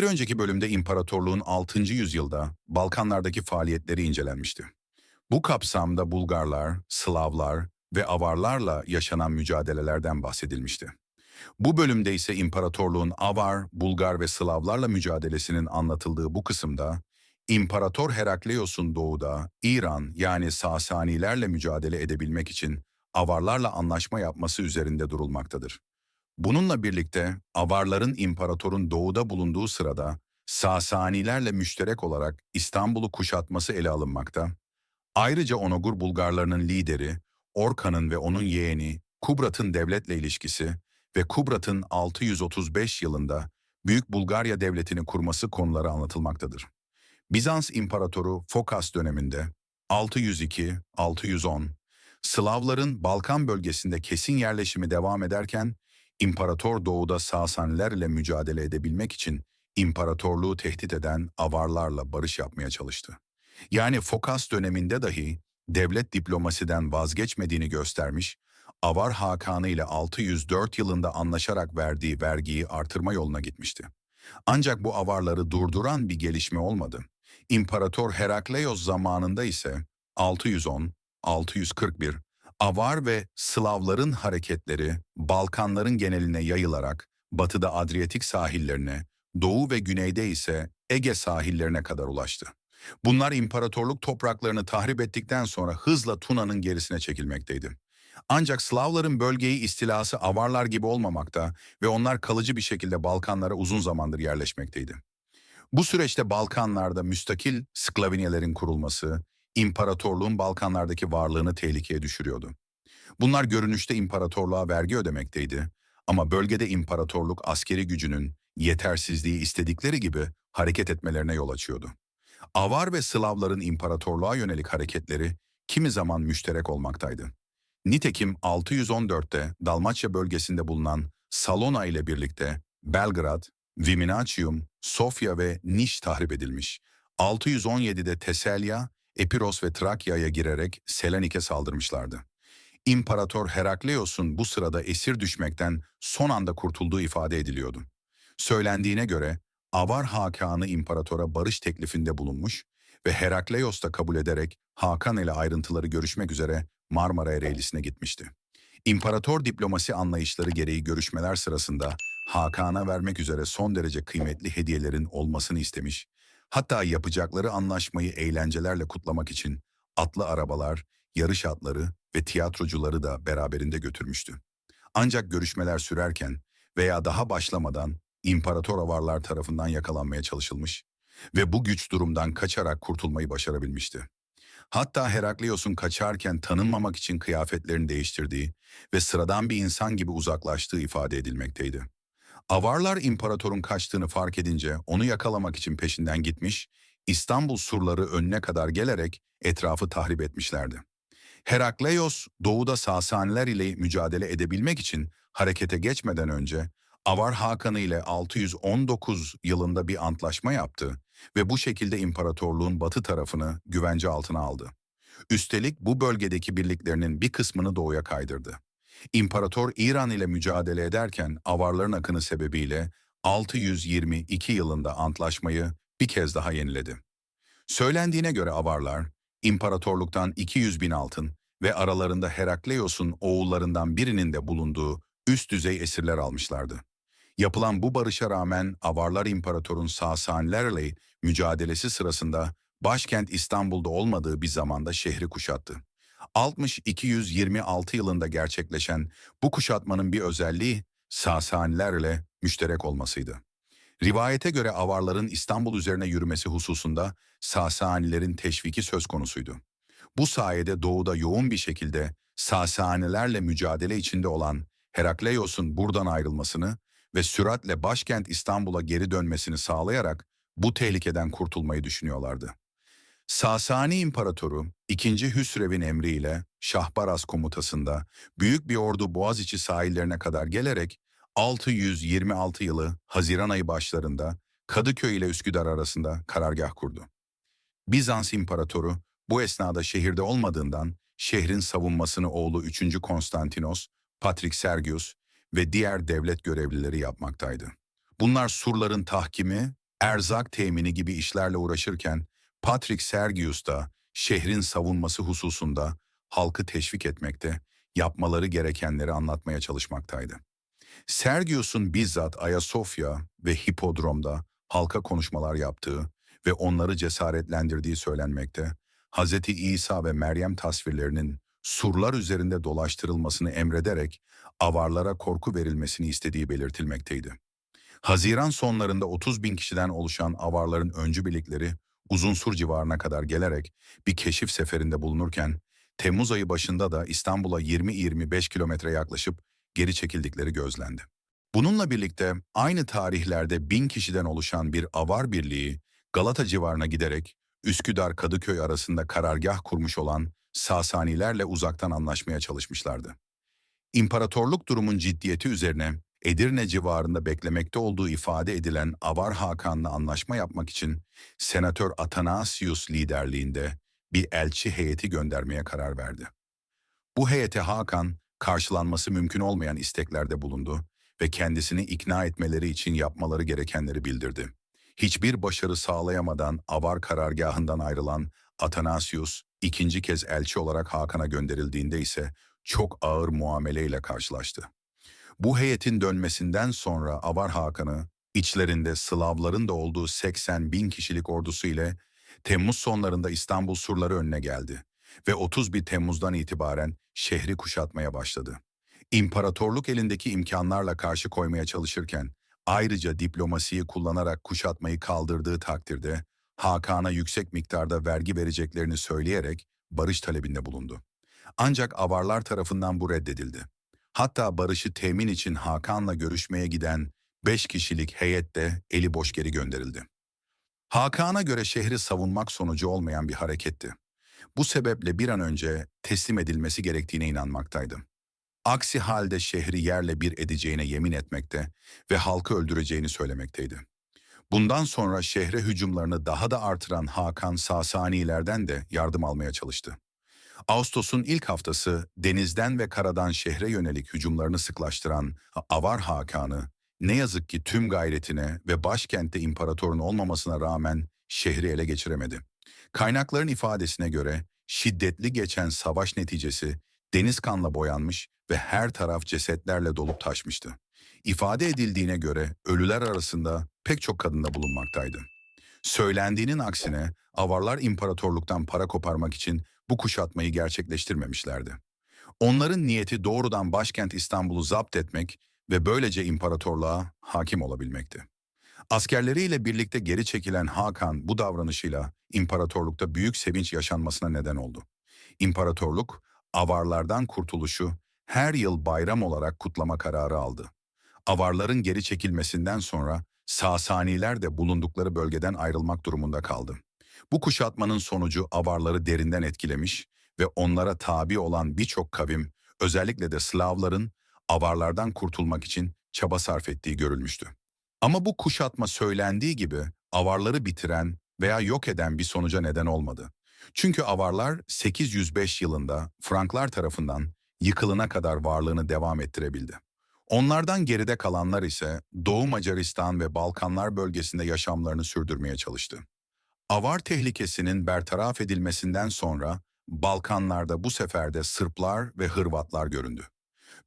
Bir önceki bölümde imparatorluğun 6. yüzyılda Balkanlardaki faaliyetleri incelenmişti. Bu kapsamda Bulgarlar, Slavlar ve Avarlarla yaşanan mücadelelerden bahsedilmişti. Bu bölümde ise imparatorluğun Avar, Bulgar ve Slavlarla mücadelesinin anlatıldığı bu kısımda, İmparator Herakleios'un doğuda İran yani Sasanilerle mücadele edebilmek için Avarlarla anlaşma yapması üzerinde durulmaktadır. Bununla birlikte Avarların imparatorun doğuda bulunduğu sırada Sasanilerle müşterek olarak İstanbul'u kuşatması ele alınmakta. Ayrıca Onogur Bulgarlarının lideri, Orkan'ın ve onun yeğeni Kubrat'ın devletle ilişkisi ve Kubrat'ın 635 yılında Büyük Bulgarya Devleti'ni kurması konuları anlatılmaktadır. Bizans İmparatoru Fokas döneminde 602-610, Slavların Balkan bölgesinde kesin yerleşimi devam ederken, İmparator doğuda Sasaniler ile mücadele edebilmek için imparatorluğu tehdit eden Avarlarla barış yapmaya çalıştı. Yani Fokas döneminde dahi devlet diplomasiden vazgeçmediğini göstermiş, Avar Hakanı ile 604 yılında anlaşarak verdiği vergiyi artırma yoluna gitmişti. Ancak bu avarları durduran bir gelişme olmadı. İmparator Herakleios zamanında ise 610-641 Avar ve Slavların hareketleri Balkanların geneline yayılarak batıda Adriyatik sahillerine, doğu ve güneyde ise Ege sahillerine kadar ulaştı. Bunlar imparatorluk topraklarını tahrip ettikten sonra hızla Tuna'nın gerisine çekilmekteydi. Ancak Slavların bölgeyi istilası Avarlar gibi olmamakta ve onlar kalıcı bir şekilde Balkanlara uzun zamandır yerleşmekteydi. Bu süreçte Balkanlarda müstakil Sklavinyelerin kurulması, imparatorluğun Balkanlardaki varlığını tehlikeye düşürüyordu. Bunlar görünüşte imparatorluğa vergi ödemekteydi ama bölgede imparatorluk askeri gücünün yetersizliği istedikleri gibi hareket etmelerine yol açıyordu. Avar ve Slavların imparatorluğa yönelik hareketleri kimi zaman müşterek olmaktaydı. Nitekim 614'te Dalmaçya bölgesinde bulunan Salona ile birlikte Belgrad, Viminacium, Sofya ve Niş tahrip edilmiş. 617'de Teselya, Epiros ve Trakya'ya girerek Selanik'e saldırmışlardı. İmparator Herakleios'un bu sırada esir düşmekten son anda kurtulduğu ifade ediliyordu. Söylendiğine göre Avar Hakanı imparatora barış teklifinde bulunmuş ve Herakleios da kabul ederek Hakan ile ayrıntıları görüşmek üzere Marmara Ereğlisi'ne gitmişti. İmparator diplomasi anlayışları gereği görüşmeler sırasında Hakan'a vermek üzere son derece kıymetli hediyelerin olmasını istemiş, hatta yapacakları anlaşmayı eğlencelerle kutlamak için atlı arabalar, yarış atları ve tiyatrocuları da beraberinde götürmüştü. Ancak görüşmeler sürerken veya daha başlamadan İmparator avarlar tarafından yakalanmaya çalışılmış ve bu güç durumdan kaçarak kurtulmayı başarabilmişti. Hatta Herakleios'un kaçarken tanınmamak için kıyafetlerini değiştirdiği ve sıradan bir insan gibi uzaklaştığı ifade edilmekteydi. Avarlar imparatorun kaçtığını fark edince onu yakalamak için peşinden gitmiş, İstanbul surları önüne kadar gelerek etrafı tahrip etmişlerdi. Herakleios doğuda Sasaniler ile mücadele edebilmek için harekete geçmeden önce Avar Hakanı ile 619 yılında bir antlaşma yaptı ve bu şekilde imparatorluğun batı tarafını güvence altına aldı. Üstelik bu bölgedeki birliklerinin bir kısmını doğuya kaydırdı. İmparator İran ile mücadele ederken Avarların akını sebebiyle 622 yılında antlaşmayı bir kez daha yeniledi. Söylendiğine göre Avarlar, imparatorluktan 200 bin altın ve aralarında Herakleios'un oğullarından birinin de bulunduğu üst düzey esirler almışlardı. Yapılan bu barışa rağmen Avarlar İmparator'un Sasanilerle mücadelesi sırasında başkent İstanbul'da olmadığı bir zamanda şehri kuşattı. 60-226 yılında gerçekleşen bu kuşatmanın bir özelliği Sasanilerle müşterek olmasıydı. Rivayete göre Avarların İstanbul üzerine yürümesi hususunda Sasanilerin teşviki söz konusuydu. Bu sayede doğuda yoğun bir şekilde Sasanilerle mücadele içinde olan Herakleios'un buradan ayrılmasını ve süratle başkent İstanbul'a geri dönmesini sağlayarak bu tehlikeden kurtulmayı düşünüyorlardı. Sasani İmparatoru 2. Hüsrev'in emriyle Şahbaraz komutasında büyük bir ordu Boğaziçi sahillerine kadar gelerek 626 yılı Haziran ayı başlarında Kadıköy ile Üsküdar arasında karargah kurdu. Bizans İmparatoru bu esnada şehirde olmadığından şehrin savunmasını oğlu 3. Konstantinos, Patrik Sergius ve diğer devlet görevlileri yapmaktaydı. Bunlar surların tahkimi erzak temini gibi işlerle uğraşırken Patrick Sergius da şehrin savunması hususunda halkı teşvik etmekte, yapmaları gerekenleri anlatmaya çalışmaktaydı. Sergius'un bizzat Ayasofya ve Hipodrom'da halka konuşmalar yaptığı ve onları cesaretlendirdiği söylenmekte, Hz. İsa ve Meryem tasvirlerinin surlar üzerinde dolaştırılmasını emrederek avarlara korku verilmesini istediği belirtilmekteydi. Haziran sonlarında 30 bin kişiden oluşan avarların öncü birlikleri Uzunsur civarına kadar gelerek bir keşif seferinde bulunurken, Temmuz ayı başında da İstanbul'a 20-25 kilometre yaklaşıp geri çekildikleri gözlendi. Bununla birlikte aynı tarihlerde bin kişiden oluşan bir avar birliği Galata civarına giderek Üsküdar-Kadıköy arasında karargah kurmuş olan Sasanilerle uzaktan anlaşmaya çalışmışlardı. İmparatorluk durumun ciddiyeti üzerine Edirne civarında beklemekte olduğu ifade edilen Avar Hakan'la anlaşma yapmak için Senatör Atanasius liderliğinde bir elçi heyeti göndermeye karar verdi. Bu heyete Hakan karşılanması mümkün olmayan isteklerde bulundu ve kendisini ikna etmeleri için yapmaları gerekenleri bildirdi. Hiçbir başarı sağlayamadan Avar karargahından ayrılan Atanasius ikinci kez elçi olarak Hakan'a gönderildiğinde ise çok ağır muameleyle karşılaştı. Bu heyetin dönmesinden sonra Avar Hakan'ı içlerinde Slavların da olduğu 80 bin kişilik ordusu ile Temmuz sonlarında İstanbul surları önüne geldi ve 31 Temmuz'dan itibaren şehri kuşatmaya başladı. İmparatorluk elindeki imkanlarla karşı koymaya çalışırken ayrıca diplomasiyi kullanarak kuşatmayı kaldırdığı takdirde Hakan'a yüksek miktarda vergi vereceklerini söyleyerek barış talebinde bulundu. Ancak avarlar tarafından bu reddedildi. Hatta barışı temin için Hakan'la görüşmeye giden 5 kişilik heyet de eli boş geri gönderildi. Hakan'a göre şehri savunmak sonucu olmayan bir hareketti. Bu sebeple bir an önce teslim edilmesi gerektiğine inanmaktaydı. Aksi halde şehri yerle bir edeceğine yemin etmekte ve halkı öldüreceğini söylemekteydi. Bundan sonra şehre hücumlarını daha da artıran Hakan Sasanilerden de yardım almaya çalıştı. Ağustos'un ilk haftası denizden ve karadan şehre yönelik hücumlarını sıklaştıran Avar Hakan'ı ne yazık ki tüm gayretine ve başkentte imparatorun olmamasına rağmen şehri ele geçiremedi. Kaynakların ifadesine göre şiddetli geçen savaş neticesi deniz kanla boyanmış ve her taraf cesetlerle dolup taşmıştı. İfade edildiğine göre ölüler arasında pek çok kadın da bulunmaktaydı. Söylendiğinin aksine Avarlar imparatorluktan para koparmak için bu kuşatmayı gerçekleştirmemişlerdi. Onların niyeti doğrudan başkent İstanbul'u zapt etmek ve böylece imparatorluğa hakim olabilmekti. Askerleriyle birlikte geri çekilen Hakan bu davranışıyla imparatorlukta büyük sevinç yaşanmasına neden oldu. İmparatorluk, avarlardan kurtuluşu her yıl bayram olarak kutlama kararı aldı. Avarların geri çekilmesinden sonra Sasaniler de bulundukları bölgeden ayrılmak durumunda kaldı. Bu kuşatmanın sonucu Avarları derinden etkilemiş ve onlara tabi olan birçok kavim, özellikle de Slavların Avarlardan kurtulmak için çaba sarf ettiği görülmüştü. Ama bu kuşatma söylendiği gibi Avarları bitiren veya yok eden bir sonuca neden olmadı. Çünkü Avarlar 805 yılında Franklar tarafından yıkılına kadar varlığını devam ettirebildi. Onlardan geride kalanlar ise Doğu Macaristan ve Balkanlar bölgesinde yaşamlarını sürdürmeye çalıştı. Avar tehlikesinin bertaraf edilmesinden sonra Balkanlarda bu sefer de Sırplar ve Hırvatlar göründü.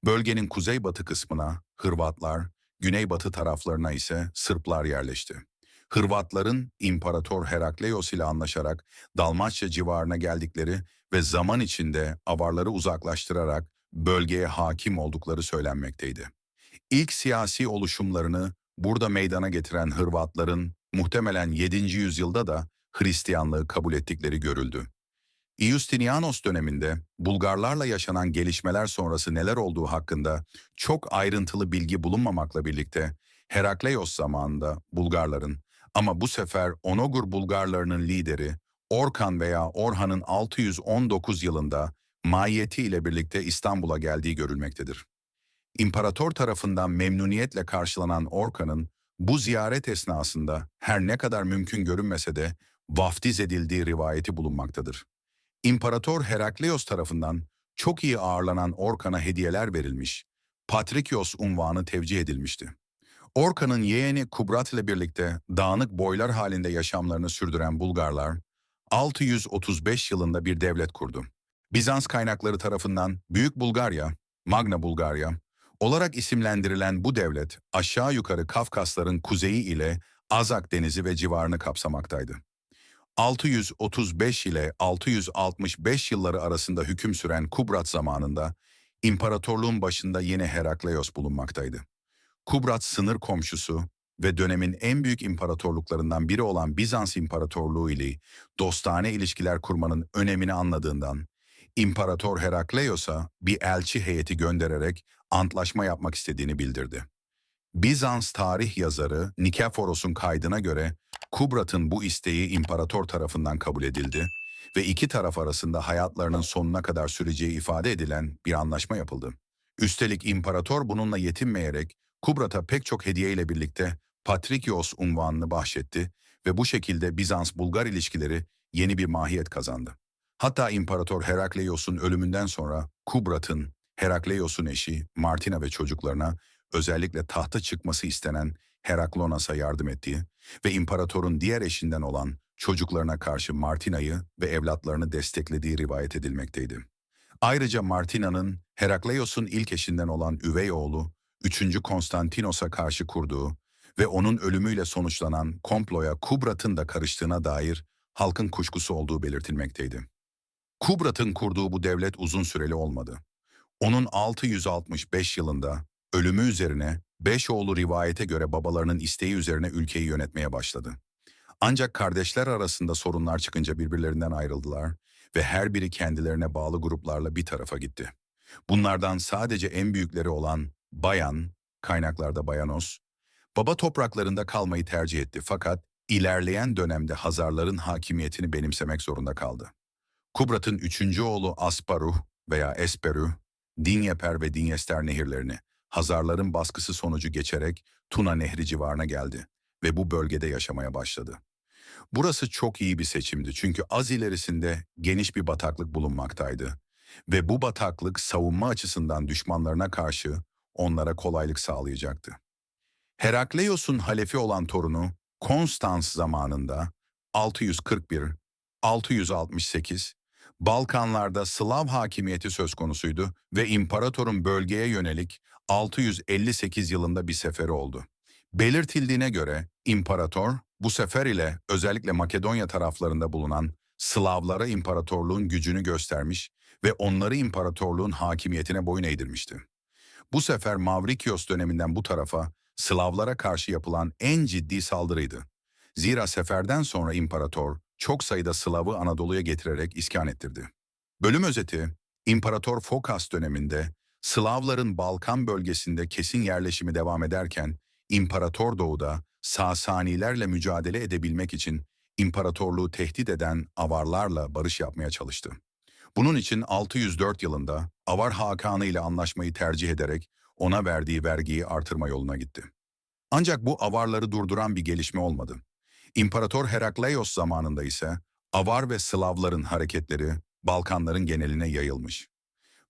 Bölgenin kuzeybatı kısmına Hırvatlar, güneybatı taraflarına ise Sırplar yerleşti. Hırvatların İmparator Herakleios ile anlaşarak Dalmaçya civarına geldikleri ve zaman içinde avarları uzaklaştırarak bölgeye hakim oldukları söylenmekteydi. İlk siyasi oluşumlarını burada meydana getiren Hırvatların muhtemelen 7. yüzyılda da Hristiyanlığı kabul ettikleri görüldü. Iustinianos döneminde Bulgarlarla yaşanan gelişmeler sonrası neler olduğu hakkında çok ayrıntılı bilgi bulunmamakla birlikte Herakleios zamanında Bulgarların ama bu sefer Onogur Bulgarlarının lideri Orkan veya Orhan'ın 619 yılında mahiyeti ile birlikte İstanbul'a geldiği görülmektedir. İmparator tarafından memnuniyetle karşılanan Orkan'ın bu ziyaret esnasında her ne kadar mümkün görünmese de vaftiz edildiği rivayeti bulunmaktadır. İmparator Herakleios tarafından çok iyi ağırlanan Orkan'a hediyeler verilmiş, Patrikios unvanı tevcih edilmişti. Orkan'ın yeğeni Kubrat ile birlikte dağınık boylar halinde yaşamlarını sürdüren Bulgarlar, 635 yılında bir devlet kurdu. Bizans kaynakları tarafından Büyük Bulgarya, Magna Bulgarya olarak isimlendirilen bu devlet aşağı yukarı Kafkasların kuzeyi ile Azak Denizi ve civarını kapsamaktaydı. 635 ile 665 yılları arasında hüküm süren Kubrat zamanında imparatorluğun başında yeni Herakleios bulunmaktaydı. Kubrat sınır komşusu ve dönemin en büyük imparatorluklarından biri olan Bizans İmparatorluğu ile dostane ilişkiler kurmanın önemini anladığından İmparator Herakleios'a bir elçi heyeti göndererek antlaşma yapmak istediğini bildirdi. Bizans tarih yazarı Nikeforos'un kaydına göre Kubrat'ın bu isteği imparator tarafından kabul edildi ve iki taraf arasında hayatlarının sonuna kadar süreceği ifade edilen bir anlaşma yapıldı. Üstelik imparator bununla yetinmeyerek Kubrat'a pek çok hediye ile birlikte Patrikios unvanını bahşetti ve bu şekilde Bizans-Bulgar ilişkileri yeni bir mahiyet kazandı. Hatta İmparator Herakleios'un ölümünden sonra Kubrat'ın, Herakleios'un eşi Martina ve çocuklarına özellikle tahta çıkması istenen Heraklonas'a yardım ettiği ve imparatorun diğer eşinden olan çocuklarına karşı Martina'yı ve evlatlarını desteklediği rivayet edilmekteydi. Ayrıca Martina'nın Herakleios'un ilk eşinden olan üvey oğlu 3. Konstantinos'a karşı kurduğu ve onun ölümüyle sonuçlanan komploya Kubrat'ın da karıştığına dair halkın kuşkusu olduğu belirtilmekteydi. Kubrat'ın kurduğu bu devlet uzun süreli olmadı. Onun 665 yılında ölümü üzerine beş oğlu rivayete göre babalarının isteği üzerine ülkeyi yönetmeye başladı. Ancak kardeşler arasında sorunlar çıkınca birbirlerinden ayrıldılar ve her biri kendilerine bağlı gruplarla bir tarafa gitti. Bunlardan sadece en büyükleri olan Bayan, kaynaklarda Bayanos, baba topraklarında kalmayı tercih etti fakat ilerleyen dönemde Hazarların hakimiyetini benimsemek zorunda kaldı. Kubrat'ın üçüncü oğlu Asparuh veya Esperu, Dinyeper ve Dinyester nehirlerini Hazarların baskısı sonucu geçerek Tuna Nehri civarına geldi ve bu bölgede yaşamaya başladı. Burası çok iyi bir seçimdi çünkü az ilerisinde geniş bir bataklık bulunmaktaydı ve bu bataklık savunma açısından düşmanlarına karşı onlara kolaylık sağlayacaktı. Herakleios'un halefi olan torunu Konstans zamanında 641-668 Balkanlarda Slav hakimiyeti söz konusuydu ve imparatorun bölgeye yönelik 658 yılında bir seferi oldu. Belirtildiğine göre imparator bu sefer ile özellikle Makedonya taraflarında bulunan Slavlara imparatorluğun gücünü göstermiş ve onları imparatorluğun hakimiyetine boyun eğdirmişti. Bu sefer Mavrikios döneminden bu tarafa Slavlara karşı yapılan en ciddi saldırıydı. Zira seferden sonra imparator çok sayıda Slav'ı Anadolu'ya getirerek iskan ettirdi. Bölüm özeti, İmparator Fokas döneminde Slavların Balkan bölgesinde kesin yerleşimi devam ederken İmparator Doğu'da Sasanilerle mücadele edebilmek için imparatorluğu tehdit eden Avarlarla barış yapmaya çalıştı. Bunun için 604 yılında Avar Hakanı ile anlaşmayı tercih ederek ona verdiği vergiyi artırma yoluna gitti. Ancak bu Avarları durduran bir gelişme olmadı. İmparator Herakleios zamanında ise Avar ve Slavların hareketleri Balkanların geneline yayılmış.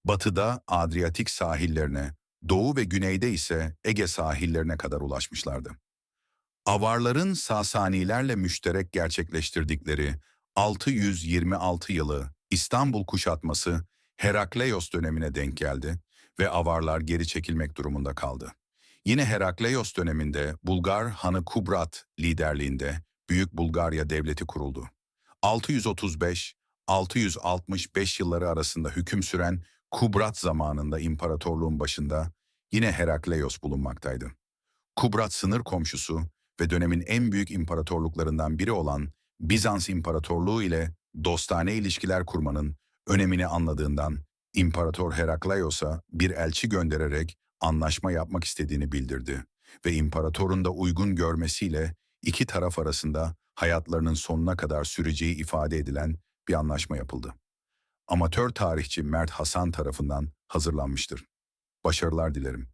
Batıda Adriyatik sahillerine, doğu ve güneyde ise Ege sahillerine kadar ulaşmışlardı. Avarların Sasanilerle müşterek gerçekleştirdikleri 626 yılı İstanbul kuşatması Herakleios dönemine denk geldi ve Avarlar geri çekilmek durumunda kaldı. Yine Herakleios döneminde Bulgar Hanı Kubrat liderliğinde Büyük Bulgarya Devleti kuruldu. 635-665 yılları arasında hüküm süren Kubrat zamanında imparatorluğun başında yine Herakleios bulunmaktaydı. Kubrat sınır komşusu ve dönemin en büyük imparatorluklarından biri olan Bizans İmparatorluğu ile dostane ilişkiler kurmanın önemini anladığından İmparator Herakleios'a bir elçi göndererek anlaşma yapmak istediğini bildirdi ve imparatorun da uygun görmesiyle iki taraf arasında hayatlarının sonuna kadar süreceği ifade edilen bir anlaşma yapıldı. Amatör tarihçi Mert Hasan tarafından hazırlanmıştır. Başarılar dilerim.